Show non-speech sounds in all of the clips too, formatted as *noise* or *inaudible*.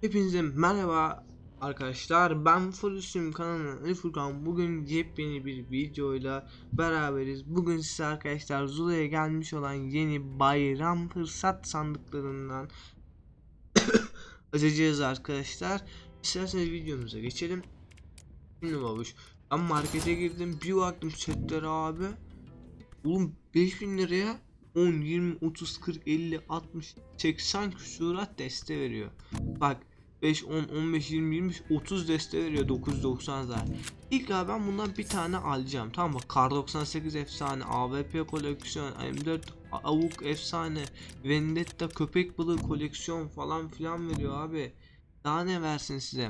Hepinize merhaba arkadaşlar. Ben Furusum kanalından Ali Furkan. Bugün yepyeni bir videoyla beraberiz. Bugün size arkadaşlar Zula'ya gelmiş olan yeni bayram fırsat sandıklarından *coughs* açacağız arkadaşlar. İsterseniz videomuza geçelim. Şimdi babuş ben markete girdim. Bir baktım setlere abi. Oğlum 5000 liraya 10, 20, 30, 40, 50, 60, 80 küsurat deste veriyor. Bak 5, 10, 15, 20, 25, 30 deste veriyor 990 zaten. İlk abi ben bundan bir tane alacağım. Tamam mı? Kar 98 efsane, AWP koleksiyon, M4 avuk efsane, Vendetta köpek balığı koleksiyon falan filan veriyor abi. Daha ne versin size?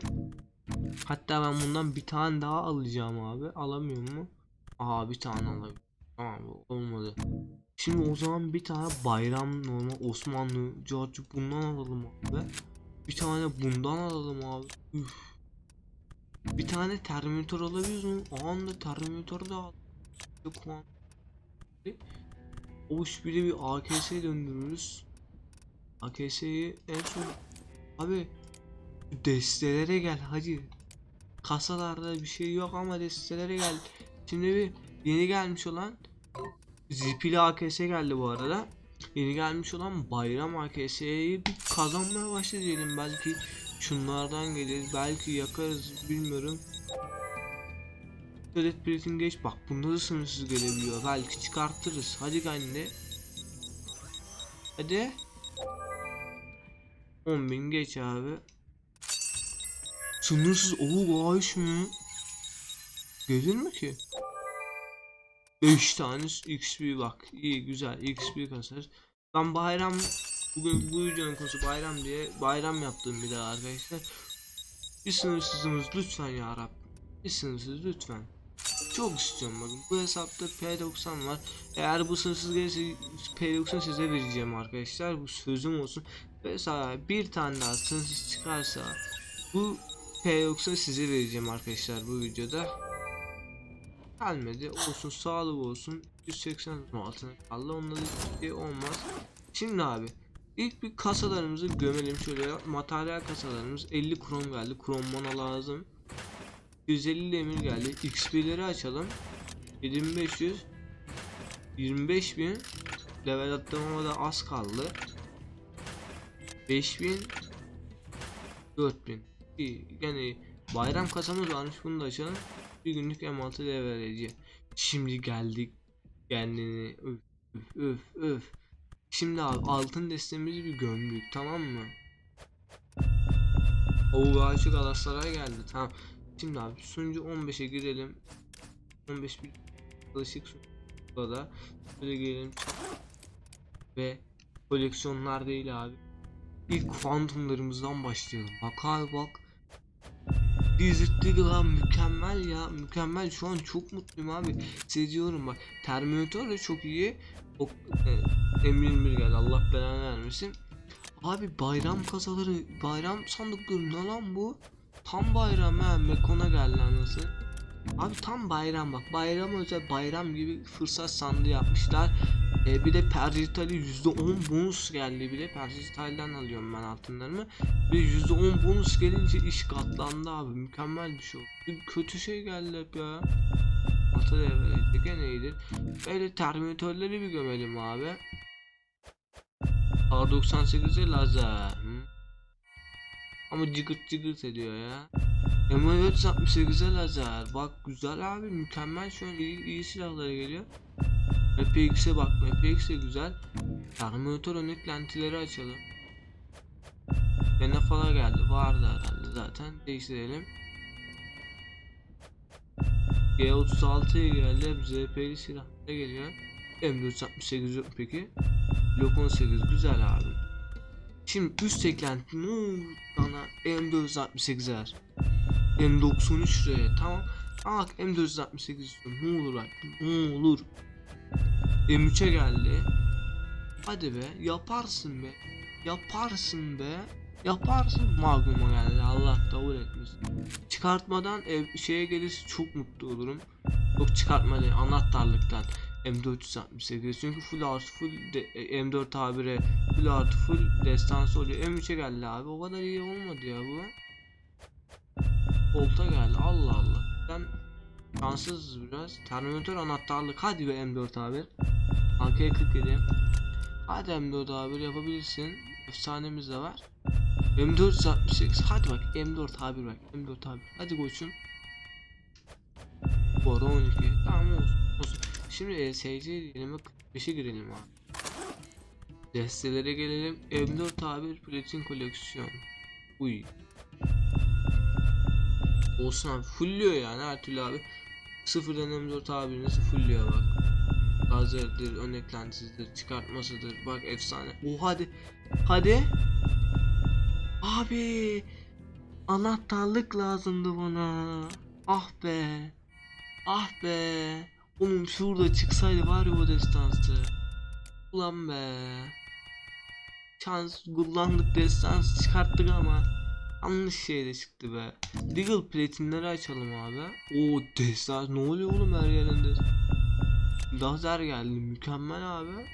Hatta ben bundan bir tane daha alacağım abi. Alamıyor mu? Aa bir tane alabilirim. Tamam olmadı. Şimdi o zaman bir tane bayram normal Osmanlı George bundan alalım abi. Bir tane bundan alalım abi. Üf. Bir tane Terminator alabiliyoruz mu? O anda Terminator da al. Yok lan. Oğuz bir de bir AKS döndürürüz. AKS'yi en son abi destelere gel hadi. Kasalarda bir şey yok ama destelere gel. Şimdi bir yeni gelmiş olan Zipili AKS geldi bu arada. Yeni gelmiş olan Bayram AKS'yi bir kazanmaya başladı diyelim. Belki şunlardan gelir. Belki yakarız bilmiyorum. Red Plate'in geç bak bunda da sınırsız gelebiliyor. Belki çıkartırız. Hadi anne. Hadi. 10.000 geç abi. Sınırsız o bağış mı? Gelir mi ki? 5 tane XP bak. iyi güzel XP kasar. Ben bayram bugün bu videonun konusu bayram diye bayram yaptım bir daha arkadaşlar. Bir sınırsızımız lütfen ya Rab. Bir sınırsız lütfen. Çok istiyorum bakın. Bu hesapta P90 var. Eğer bu sınırsız gelirse P90 size vereceğim arkadaşlar. Bu sözüm olsun. Mesela bir tane daha sınırsız çıkarsa bu P90 size vereceğim arkadaşlar bu videoda gelmedi. Olsun sağlık olsun. 180 altına kaldı. Onları hiçbir şey olmaz. Şimdi abi ilk bir kasalarımızı gömelim şöyle. Materyal kasalarımız 50 krom geldi. Krom bana lazım 150 demir geldi. Xp'leri açalım. 7500 25000 level atlamama da az kaldı. 5000 4000 İyi, yani bayram kasamız varmış. Bunu da açalım bir günlük M6 leverage. Şimdi geldik kendini öf öf öf öf. Şimdi abi altın destemizi bir gömdük tamam mı? O Aşık Galatasaray geldi tamam. Şimdi abi sunucu 15'e girelim. 15 bir alışık da böyle girelim ve koleksiyonlar değil abi. İlk fantomlarımızdan başlayalım. Bak abi bak izlettik lan mükemmel ya mükemmel. Şu an çok mutluyum abi. Seviyorum bak Terminator da çok iyi. O e, M21 geldi Allah belanı vermesin. Abi bayram kasaları bayram sandıkları ne lan bu? Tam bayram ha Mekon'a geldi anası abi tam bayram bak bayram özel bayram gibi fırsat sandığı yapmışlar e, bir de Perjitali %10 bonus geldi bile. Perjitali'den alıyorum ben altınlarımı. Ve %10 bonus gelince iş katlandı abi. Mükemmel bir şey oldu. Kötü şey geldi hep ya. Ata devre gene iyidir. Böyle terminatörleri bir gömelim abi. R98'e lazer. Hı? Ama cıgırt cıgırt ediyor ya. M468'e lazer. Bak güzel abi mükemmel şu an iyi, iyi silahlara geliyor. FPX'e bak de güzel. Terminator eklentileri açalım. Bana falan geldi. Vardı herhalde zaten. Değiştirelim. G36'ya geldi. Hep ZP'li silahlara geliyor. M468 yok peki. Glock 18 güzel abi. Şimdi üst eklenti ne olur bana M468'er. M93 şuraya tamam. Bak M468 istiyorum. Ne olur bak. Ne olur. M3'e geldi. Hadi be yaparsın be. Yaparsın be. Yaparsın Magnum'a geldi. Allah davul etmesin. Çıkartmadan ev şeye gelirse çok mutlu olurum. Yok çıkartma değil anahtarlıktan. M468 çünkü full artı full de, e, M4 tabire full artı full destansı oluyor. M3'e geldi abi. O kadar iyi olmadı ya bu. Volta geldi. Allah Allah. Ben şanssızız biraz. Terminator anahtarlık. Hadi be M4 abi. Arkaya 47. Hadi M4 abi yapabilirsin. Efsanemiz de var. M468. Hadi bak M4 abi bak. M4 abi. Hadi koçum. Bu ara 12. Tamam olsun. olsun. Şimdi e, SC diyelim. 45'e girelim abi. Destelere gelelim. M4 abi platin koleksiyon. Uy. Olsun abi. Fullüyor yani her türlü abi. Sıfırdan M4 abi nasıl fullüyor bak. Lazerdir, ön eklentisidir, çıkartmasıdır. Bak efsane. Oh hadi. Hadi. Abi. Anahtarlık lazımdı bana. Ah be. Ah be. Oğlum şurada çıksaydı var ya o destansı. Ulan be. Şans kullandık destans çıkarttık ama yanlış şeyde çıktı be. Deagle platinleri açalım abi. O destans ne oluyor oğlum her yerinde? Lazer geldi mükemmel abi.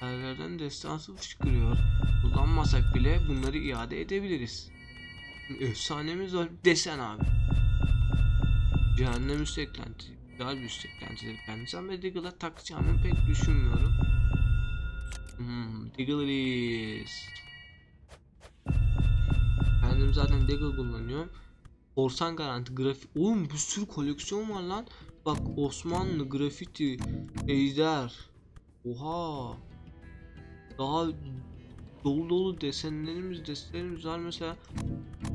Her yerden destansı fışkırıyor. Kullanmasak bile bunları iade edebiliriz. Efsanemiz var. Desen abi. Cehennem üst eklenti. Bir üst eklentidir kendisi ama Diggle'a takacağımı pek düşünmüyorum. Hmm, Diggle is. Kendim zaten Diggle kullanıyorum. Korsan garanti grafik. Oğlum bir sürü koleksiyon var lan. Bak Osmanlı grafiti. Ejder. Oha. Daha dolu dolu desenlerimiz desenlerimiz var. Mesela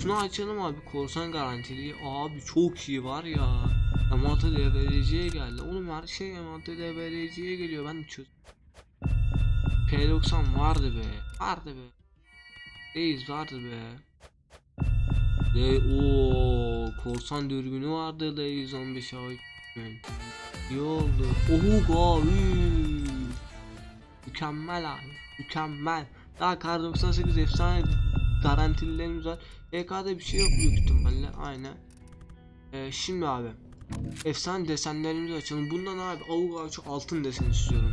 şunu açalım abi korsan garantili. Abi çok iyi var ya. Yamato DBRC'ye geldi. Oğlum her şey Yamato DBRC'ye geliyor. Ben çöz P90 vardı be. Vardı be. Reis vardı be. Re o korsan dürbünü vardı Reis 15 ay. İyi oldu. Oho üy. Mükemmel abi mükemmel daha kar 98 efsane garantililerimiz var. EK'da bir şey yok büyük ihtimalle. Aynen. Ee, şimdi abi. Efsane desenlerimizi açalım. Bundan abi avuk avcı altın desen istiyorum.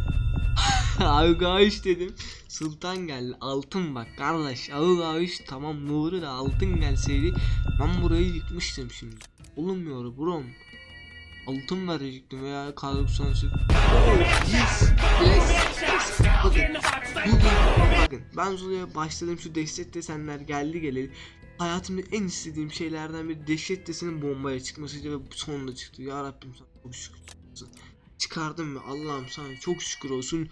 *laughs* avuk avcı dedim. Sultan geldi. Altın bak kardeş. Avuk avcı tamam nuru da altın gelseydi. Ben burayı yıkmıştım şimdi. Olmuyor brom. Altın verecektim veya kar 98. Yes. Yes. yes. Bakın. Bakın ben Zula'ya başladım şu dehşet desenler geldi geleli. Hayatımda en istediğim şeylerden biri dehşet desenin bombaya çıkmasıydı ve sonunda çıktı. Ya Rabbim sana çok şükür olsun. Çıkardım ve Allah'ım sana çok şükür olsun.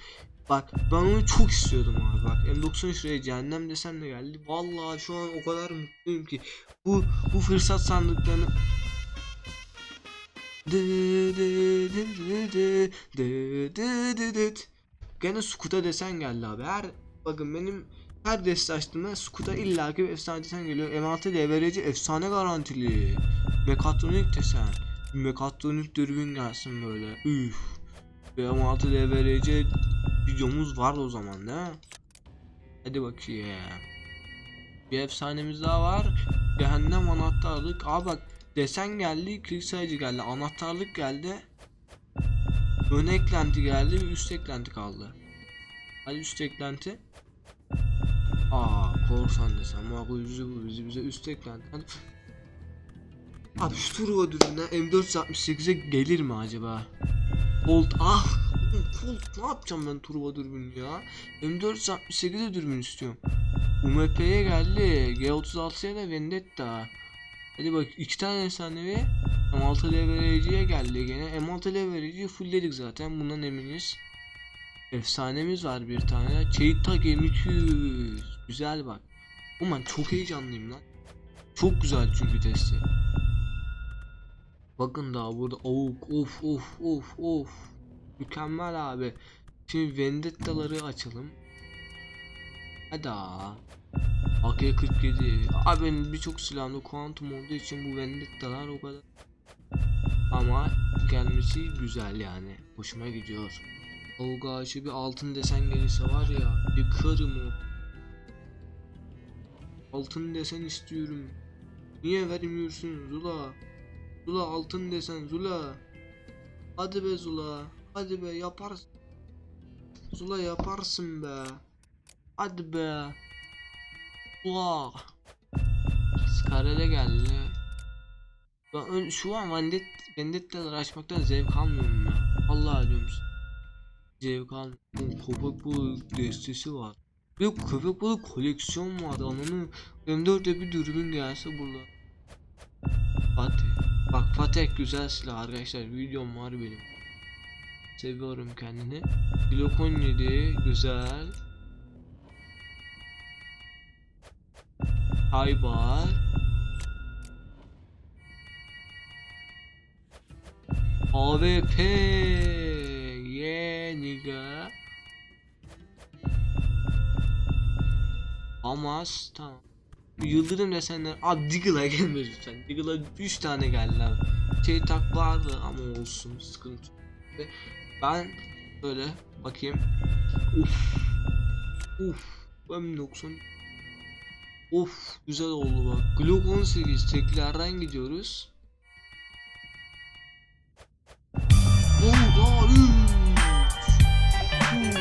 Bak ben onu çok istiyordum abi bak. M90 şuraya cehennem desen de geldi. Vallahi şu an o kadar mutluyum ki. Bu bu fırsat sandıklarını Dı dı dı dı dı dı dı dı dı. Gene Scoot'a desen geldi abi. Her bakın benim her deste açtığımda Scoot'a illaki efsane desen geliyor. M6 devreci efsane garantili. Mekatronik desen. Mekatronik dürbün gelsin böyle. Üf. Bir M6 devreci videomuz vardı o zaman mi? Hadi bakayım. Bir efsanemiz daha var. Cehennem anahtarlık. Abi bak desen geldi, klik sayıcı geldi, anahtarlık geldi. Ön eklenti geldi ve üst eklenti kaldı. Hadi üst eklenti. Aa korsan desem bak bu yüzü bu yüzü bize üst eklenti. Hadi. Abi şu Turbo dürbünden M468'e gelir mi acaba? Colt ah Colt ne yapacağım ben Turbo dürbün ya? M468'e dürbün istiyorum. UMP'ye geldi. G36'ya da Vendetta. Hadi bak iki tane efsanevi M6 leverageye geldi gene. M6 leverage'i fullledik zaten bundan eminiz. Efsanemiz var bir tane. Cheetah M200. Güzel bak. Aman çok heyecanlıyım lan. Çok güzel çünkü testi. Bakın daha burada avuk of of of of. Mükemmel abi. Şimdi Vendetta'ları açalım. Hadi. AK-47 Abi benim birçok silahımda kuantum olduğu için bu Vendetta'lar o kadar. Ama gelmesi güzel yani. Hoşuma gidiyor. Olga ağaçı bir altın desen gelirse var ya Yıkarım o. Altın desen istiyorum. Niye vermiyorsun Zula? Zula altın desen Zula. Hadi be Zula Hadi be yaparsın. Zula yaparsın be. Hadi be. Ula. Skarele geldi. Ben şu an Vendet Vendetta'ları açmaktan zevk almıyorum ya. Vallahi diyorum. Zevk almıyorum. Köpek balığı destesi var. De köpek balığı koleksiyon var. Ananı M4'e bir dürbün gelse burada. Fatih. Bak Fatih güzel silah arkadaşlar. Videom var benim. Seviyorum kendini. Glock 17 güzel. Haybar. AWP. Yeah nigga. Hamas tamam. Yıldırım desenler. Abi Diggle'a gelmez lütfen. Diggle'a 3 tane geldi abi. Şey tak vardı ama olsun sıkıntı. Ben böyle bakayım. Uf. Uf. M90. Of güzel oldu bak. Glock 18 teklerden gidiyoruz. Daha üç. Hmm,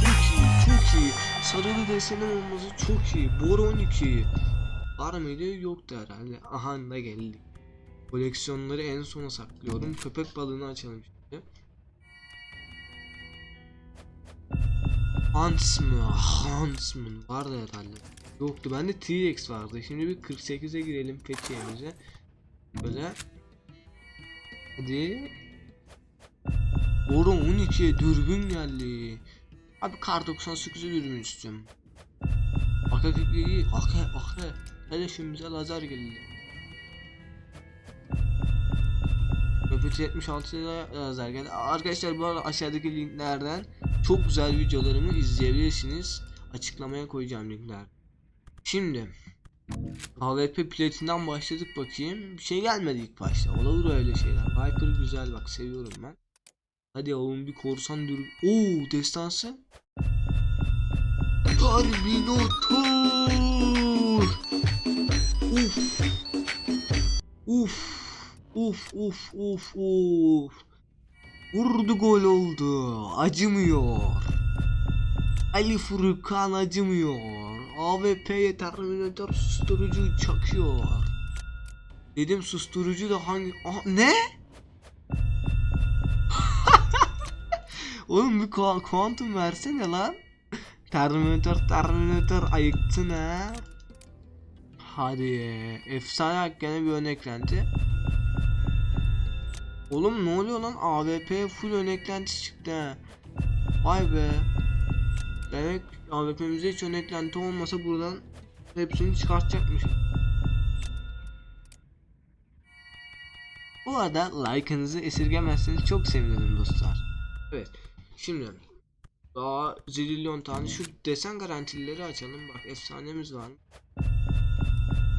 Çok iyi, çok iyi. Sarılı desenin olması çok iyi. Bor 12. Var mıydı? Yoktu herhalde. Aha da geldi. Koleksiyonları en sona saklıyorum. Köpek balığını açalım şimdi. Huntsman, Huntsman vardı herhalde. Yoktu. Bende T-Rex vardı. Şimdi bir 48'e girelim Fethiye'mize. Böyle. Hadi. Oğlum 12'ye dürbün geldi. Abi kar 98'e dürbün istiyorum. Aka iyi. Aka aka. Hele şimdi lazer geldi. Nöbet 76'da lazer geldi. Arkadaşlar bu arada aşağıdaki linklerden çok güzel videolarımı izleyebilirsiniz. Açıklamaya koyacağım linkler. Şimdi AWP platinden başladık bakayım. Bir şey gelmedi ilk başta. Olur öyle şeyler. Viper güzel bak seviyorum ben. Hadi oğlum bir korsan dürüm. Oo destansı. Terminator. Uf. Uf. Uf uf uf uf. Vurdu gol oldu. Acımıyor. Ali Furkan acımıyor. AWP'ye Terminator susturucu çakıyor. Dedim susturucu da hangi... Aha, ne? *laughs* Oğlum bir kuan- kuantum versene lan. Terminator Terminator ayıktın ha. Hadi efsane gene bir ön. Oğlum ne oluyor lan AWP full ön çıktı ha. Vay be. Demek AWP'mizde hiç ön eklenti olmasa buradan hepsini çıkartacakmış. Bu arada like'ınızı esirgemezseniz çok sevinirim dostlar. Evet. Şimdi daha zilyon tane şu desen garantilileri açalım. Bak efsanemiz var.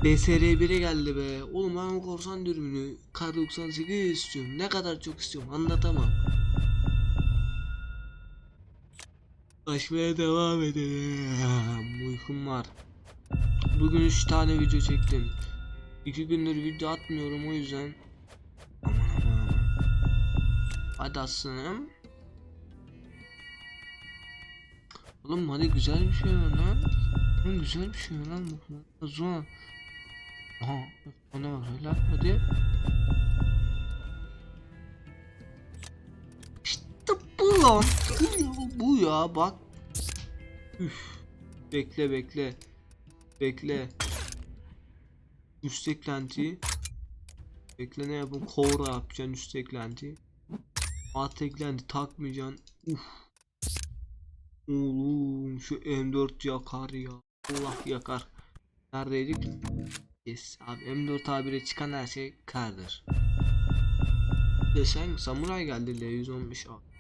DSR1'e geldi be. Oğlum ben o korsan dürbünü Kar 98 istiyorum. Ne kadar çok istiyorum anlatamam. Açmaya devam edelim. Uykum var. Bugün 3 tane video çektim. 2 gündür video atmıyorum o yüzden. Aman aman aman. Hadi aslanım. Oğlum hadi güzel bir şey ver lan. Oğlum güzel bir şey ver lan. Zor. Aha. O ne var öyle? Hadi. Lan. Bu ya, bak. Üf. Bekle bekle. Bekle. Üst eklenti. Bekle ne yapayım? Kovra yapacaksın üst eklenti. Alt eklenti takmayacaksın. Uf. Oğlum şu M4 yakar ya. Allah yakar. Neredeydik? Yes. Abi M4 A1'e çıkan her şey kardır. Desen samuray geldi L115 A.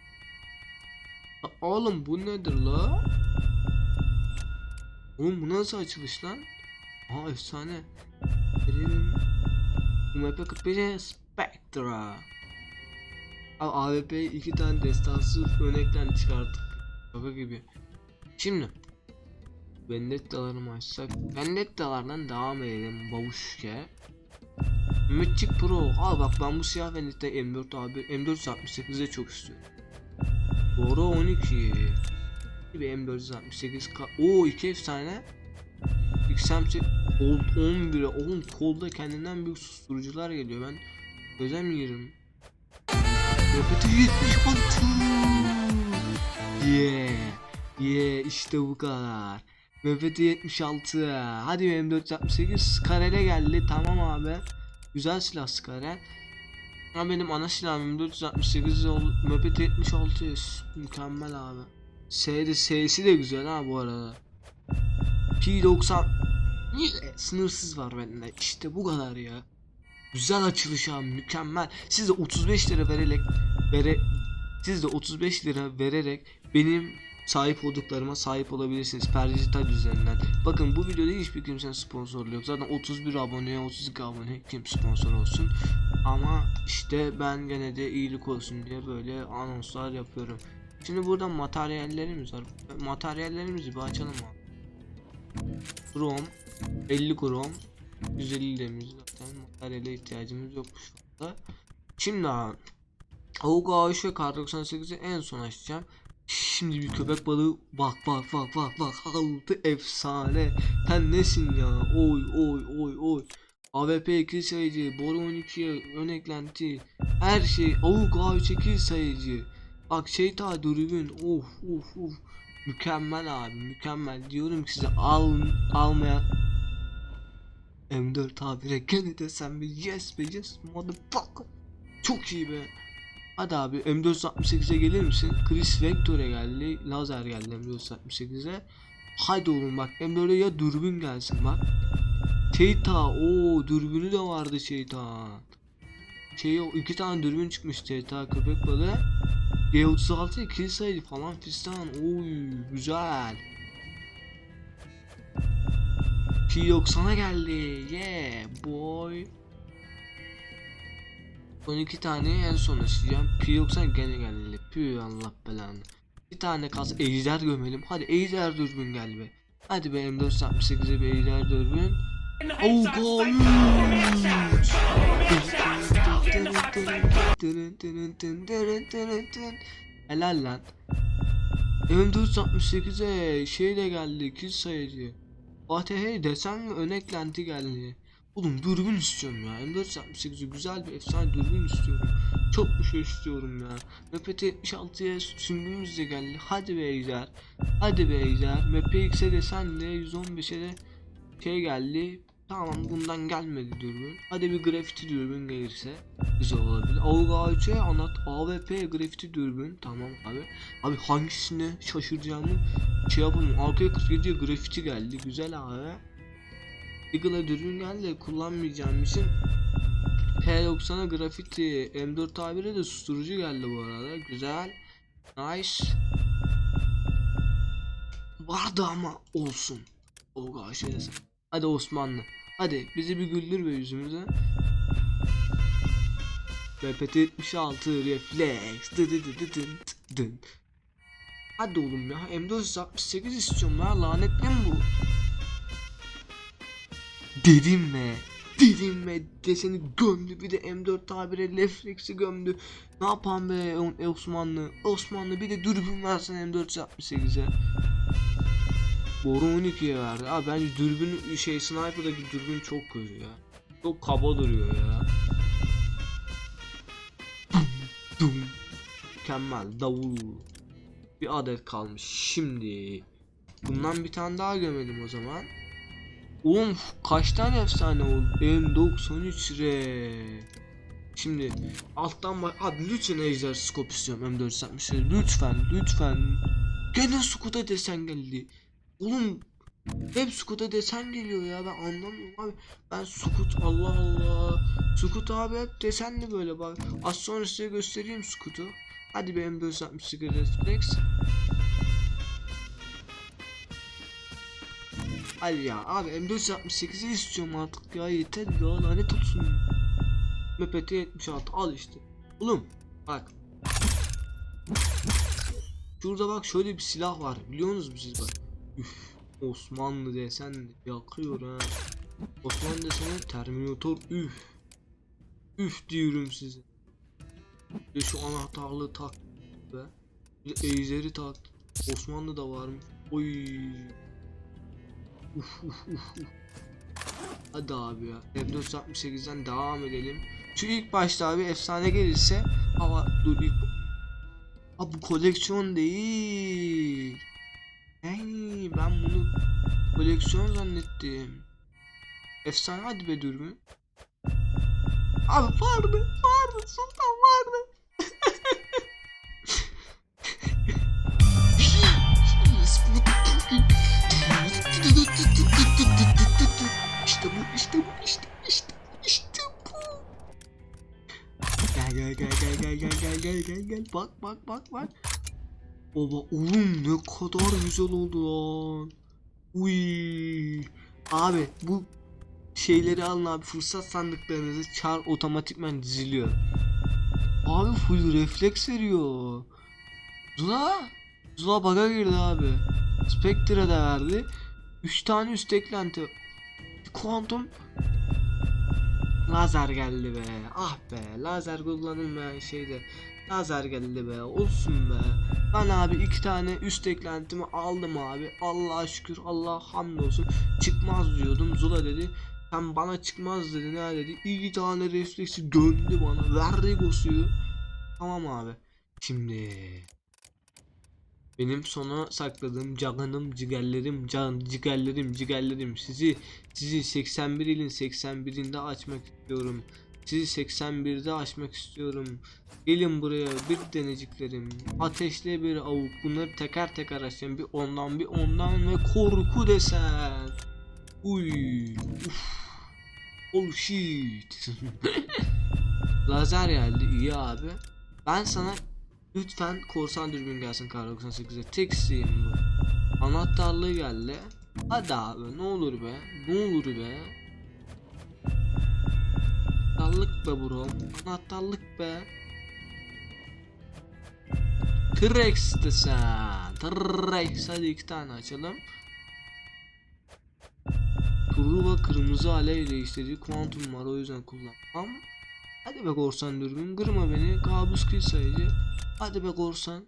Oğlum bu nedir la? Oğlum bu nasıl açılış lan? Aa efsane. Verelim. UMP 45 Spectra. Abi AWP iki tane destansı örnekten çıkarttık. Şaka gibi. Şimdi Vendetta'ları mı açsak? Vendetta'lardan devam edelim babuşke. Mythic Pro. Al bak ben bu siyah Vendetta M4 abi M468'de çok istiyorum. Doğru 12. Bir M468 ka Oo iki efsane. XM8 Colt 11'e oğlum kolda kendinden büyük susturucular geliyor ben çözemiyorum. Nöbeti 76. Yeah. Yeah işte bu kadar. Nöbeti 76. Hadi M468 Skarel'e geldi tamam abi. Güzel silah Skarel. Ama benim ana silahım 468 ol Möpet 76 mükemmel abi. S'de S'si de güzel ha bu arada. P90 Niye? sınırsız var bende. İşte bu kadar ya. Güzel açılış abi mükemmel. Siz de 35 lira vererek vere siz de 35 lira vererek benim sahip olduklarıma sahip olabilirsiniz Perdijital üzerinden. Bakın bu videoda hiçbir kimsenin sponsorluğu yok. Zaten 31 aboneye 32 abone kim sponsor olsun. Ama işte ben gene de iyilik olsun diye böyle anonslar yapıyorum. Şimdi burada materyallerimiz var. Materyallerimizi bir açalım abi. Krom 50 krom 150 demir zaten materyale ihtiyacımız yokmuş şu anda. Şimdi abi Avuk Ağaç ve Kar 98'i en son açacağım. Şimdi bir köpek balığı bak bak bak bak bak altı efsane. Sen nesin ya? Oy oy oy oy. AWP 2 sayıcı, boru 12'ye ön eklenti, her şey avuk ağaç 8 sayıcı. Bak şey ta dürbün of of of. Mükemmel abi mükemmel diyorum ki size al almaya M4 abire gene de sen bir yes be yes motherfucker. Çok iyi be. Hadi abi M468'e gelir misin? Chris Vector'e geldi. Lazer geldi M468'e. Hadi oğlum bak M4'e ya dürbün gelsin bak. Şeyta o dürbünü de vardı Şeyta. Şey iki tane dürbün çıkmış Şeyta köpek balığı. G36 ikili sayı falan fistan. Oy güzel. P90'a geldi. Yeah boy. 12 tane en son açacağım. P90 gene geldi. Pü Allah belanı. Bir tane kalsın ejder gömelim. Hadi ejder dürbün gel be. Hadi be M468'e bir ejder dürbün. Oh gol. Helal lan. M468'e şey de geldi. Kill sayıcı. ATH desen ve ön eklenti geldi. Oğlum dürbün istiyorum ya. M468'e güzel bir efsane dürbün istiyorum. Çok bir şey istiyorum ya. MPT 76'ya süngümüz de geldi. Hadi be ejder. Hadi be ejder. MPX'e de sen de 115'e de şey geldi. Tamam bundan gelmedi dürbün. Hadi bir grafiti dürbün gelirse güzel olabilir. AUG anlat AWP grafiti dürbün. Tamam abi. Abi hangisine şaşıracağımı şey yapalım. Arkaya 47'ye grafiti geldi. Güzel abi. Geldi de kullanmayacağım için P90'a grafiti M4 tabire de susturucu geldi bu arada. Güzel. Nice. Vardı ama olsun. O şey desem. Hadi Osmanlı. Hadi bizi bir güldür be yüzümüze. BPT 76 refleks. Dı dı dı dı dın dı dın. Hadi oğlum ya M468 istiyorum ya lanetli bu? Dedim mi? Dedim mi? Deseni gömdü bir de M4 tabire refleksi gömdü. Ne yapan be Osmanlı? Osmanlı bir de dürbün versen M468'e. Boru 12'ye verdi. Abi bence dürbün şey sniper'daki dürbün çok kötü ya. Çok kaba duruyor ya. Dum, dum. Mükemmel davul. Bir adet kalmış şimdi. Bundan bir tane daha gömelim o zaman. Oğlum kaç tane efsane oldu? M93 re. Şimdi alttan bak abi lütfen ejder scope istiyorum M460 lütfen lütfen. Gene Skuta desen geldi. Oğlum hep Scoot'a desen geliyor ya ben anlamıyorum abi. Ben Scoot Allah Allah. Scoot abi hep desenli böyle bak. Az sonra size göstereyim Scoot'u. Hadi benim 460 reflex. Hadi ya abi M468'i istiyorum artık ya yeter ya lanet olsun. MPT 76 al işte. Oğlum bak. Şurada bak şöyle bir silah var biliyorsunuz mu siz bak. Üf, Osmanlı desen de yakıyor ha. Osmanlı desene Terminator üf. Üf diyorum size. Ve şu anahtarlığı tak be. Bir de Ejderi tak. Osmanlı da var mı? Oy. Uf uf uf uf. Hadi abi ya. F468'den devam edelim. Şu ilk başta abi efsane gelirse ama dur ilk Aa bu koleksiyon değil. Hey ben bunu koleksiyon zannettim. Efsane hadi be dürbün. Abi vardı vardı sultan vardı. İşte bu, işte bu, işte, işte, işte bu. Gel gel gel gel gel gel gel gel gel gel bak bak bak bak. Baba oğlum ne kadar güzel oldu lan. Uy. Abi bu şeyleri alın abi fırsat sandıklarınızı çar otomatikman diziliyor. Abi full refleks veriyor. Zula Zula bug'a girdi abi. Spectre'a da verdi. 3 tane üst eklenti. Quantum Lazer geldi be. Ah be. Lazer kullanılmayan şeyde. Lazer geldi be. Olsun be. Ben abi iki tane üst eklentimi aldım abi. Allah'a şükür. Allah hamdolsun. Çıkmaz diyordum. Zula dedi. Sen bana çıkmaz dedi. Ne dedi? İki tane refleksi döndü bana. Verdi gosuyu. Tamam abi. Şimdi benim sona sakladığım canım cigerlerim can cigerlerim cigerlerim sizi sizi 81 ilin 81'inde açmak istiyorum. Sizi 81'de açmak istiyorum. Gelin buraya bir deneciklerim. Ateşli bir avuk. Bunları teker teker açacağım. Bir ondan bir ondan ve korku desen. Uy. Uf. Oh shit. *laughs* Lazer geldi iyi abi. Ben sana lütfen korsan dürbün gelsin kar 98'e. Tek isteğim bu. Anahtarlığı geldi. Hadi abi ne olur be. Ne olur be. Anahtarlık be bro. Anahtarlık be. T-Rex desen. T-Rex. Hadi iki tane açalım. Turnuva kırmızı alev değiştirici kuantum var o yüzden kullanmam. Hadi be korsan dürbün kırma beni kabus kill sayıcı. Hadi be korsan.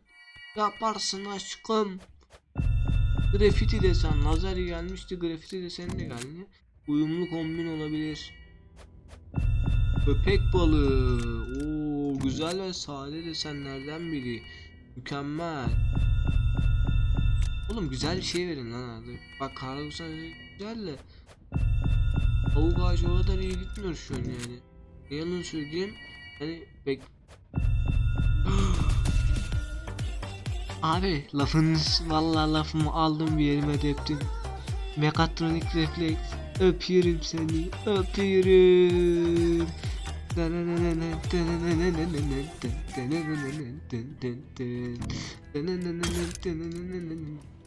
Yaparsın aşkım. Grafiti desen lazer gelmişti grafiti desen de geldi. Uyumlu kombin olabilir. Köpek balığı. Oo güzel ve sade desenlerden biri. Mükemmel. Oğlum güzel bir şey verin lan hadi. Bak Karagos'a güzel de. Avuk ağacı o kadar iyi gitmiyor şu an yani. Ne yalan söyleyeyim. Hani bek... Abi lafınız vallahi lafımı aldım bir yerime deptim. Mekatronik refleks. Öpüyorum seni. Öpüyorum.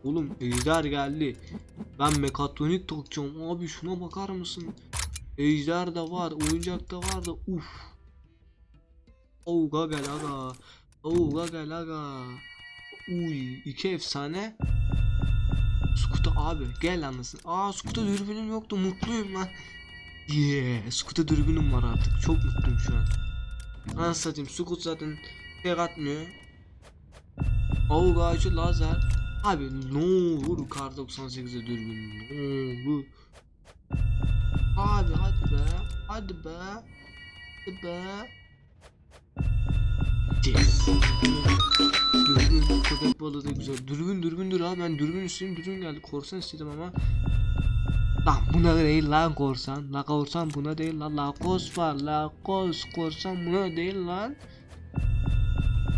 Oğlum ejder geldi. Ben mekatronik takacağım abi şuna bakar mısın? Ejder de var, oyuncak da var da uf. Oga gel aga. Oga gel aga. Uy iki efsane. Skuta abi gel anlasın. Aa Skuta dürbünüm yoktu mutluyum lan. Yeah Skuta dürbünüm var artık çok mutluyum şu an. Anasını satayım Skut zaten tek atmıyor. Avuk ağacı lazer. Abi ne olur kar 98'e dürbün ne olur. Abi hadi be. Hadi be. Hadi be. Köpek balığı da güzel. Dürbün dürbündür abi ben dürbün istedim dürbün geldi. Korsan istedim ama. Lan buna değil lan korsan. La korsan buna değil lan. La kos var. La kos korsan buna değil lan.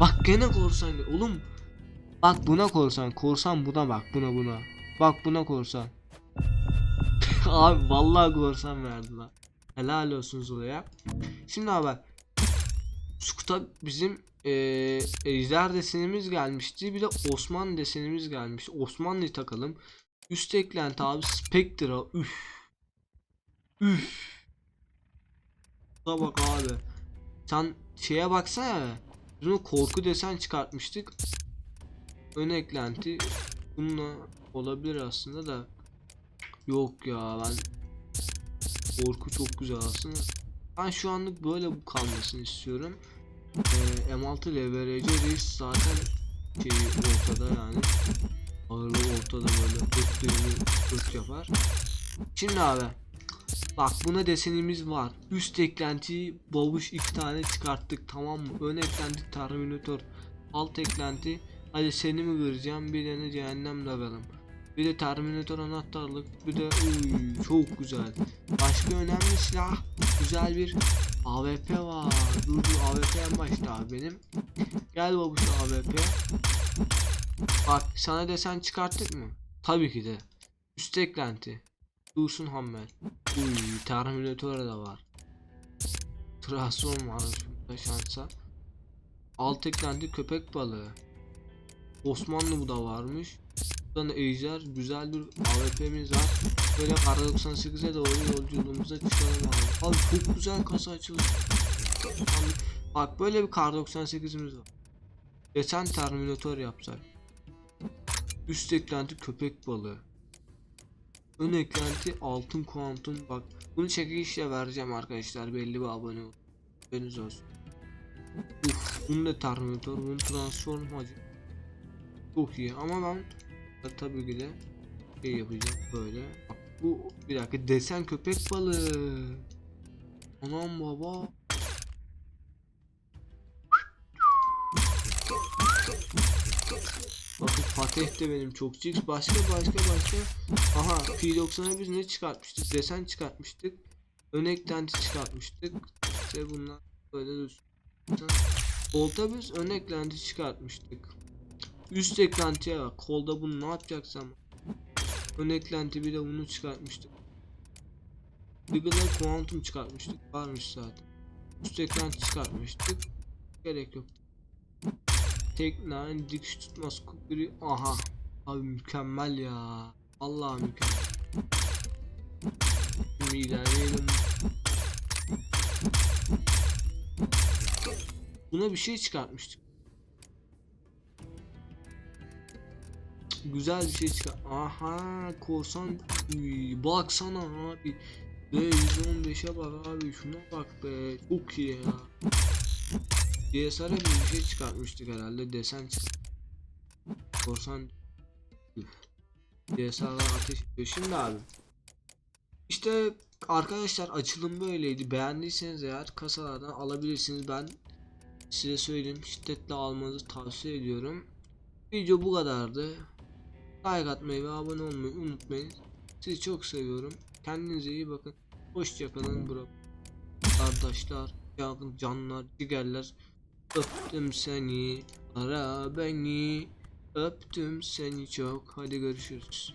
Bak gene korsan. Oğlum. Bak buna korsan. Korsan buna bak buna buna. Bak buna korsan. *laughs* abi vallahi korsan verdi lan. Helal olsun Zula'ya. Şimdi abi Skuta bizim eee ejder desenimiz gelmişti. Bir de Osman desenimiz gelmiş. Osmanlı'yı takalım. Üst eklenti abi Spectra. Üf. Üf. Da bak abi. Sen şeye baksana. Biz korku desen çıkartmıştık. Ön eklenti. Bununla olabilir aslında da. Yok ya ben korku çok güzel aslında. Ben şu anlık böyle bu kalmasını istiyorum. Ee, M6 LVRC reis zaten şeyi ortada yani. Ağırlığı ortada böyle öttüğünü ört yapar. Şimdi abi Bak buna desenimiz var. Üst eklenti babuş iki tane çıkarttık tamam mı? Ön eklenti terminator. Alt eklenti hadi seni mi kıracağım bir tane cehennem lagalım. Bir de terminator anahtarlık bir de uy, çok güzel. Başka önemli silah güzel bir AWP var. Dur dur AWP en başta abi benim. Gel babuş AWP. Bak sana desen çıkarttık mı? Tabii ki de. Üst eklenti. Dursun Hammer. Uy, Terminator da var. Transform var şurada şansa. Alt eklenti köpek balığı. Osmanlı bu da varmış. Buradan da ejder güzel bir AWP'miz var. Böyle kar 98'e doğru yolculuğumuza çıkalım abi. Abi çok güzel kasa açıldı. Bak böyle bir kar 98'imiz var. Desen Terminator yapsak. Üst eklenti köpek balığı. Ön eklenti altın kuantum bak. Bunu çekilişle vereceğim arkadaşlar belli bir abone ol. Haberiniz olsun. Uf, bunu da Terminator, bunu transform hacı. Çok iyi ama ben tabii ki de şey yapacağım böyle. Bak bu bir dakika desen köpek balığı. Anam baba. Bakın Fatih de benim çok ciks. Başka başka başka. Aha P90'a biz ne çıkartmıştık? Desen çıkartmıştık. Ön eklenti çıkartmıştık. İşte bunlar böyle dursun. Kolda biz ön eklenti çıkartmıştık. Üst eklentiye bak. Kolda bunu ne yapacaksam. Ön eklenti bir de bunu çıkartmıştık. Google'a Quantum çıkartmıştık. Varmış zaten. Üst eklenti çıkartmıştık. Gerek yok. Tek nine dikiş tutmaz biri aha abi mükemmel ya Allah mükemmel Şimdi ilerleyelim Buna bir şey çıkartmıştık Güzel bir şey çıkar aha korsan Uy, baksana abi B115'e bak abi şuna bak be çok iyi ya DSR'a bir şey çıkartmıştık herhalde desen. Korsan DSR'lar ateş ediyor. Şimdi abi işte arkadaşlar açılım böyleydi. Beğendiyseniz eğer kasalardan alabilirsiniz. Ben size söyleyeyim şiddetle almanızı tavsiye ediyorum. Video bu kadardı. Like atmayı ve abone olmayı unutmayın. Sizi çok seviyorum. Kendinize iyi bakın. Hoşçakalın bro. Kardeşler, can- canlar, cigerler. Öptüm seni, ara beni. Öptüm seni çok. Hadi görüşürüz.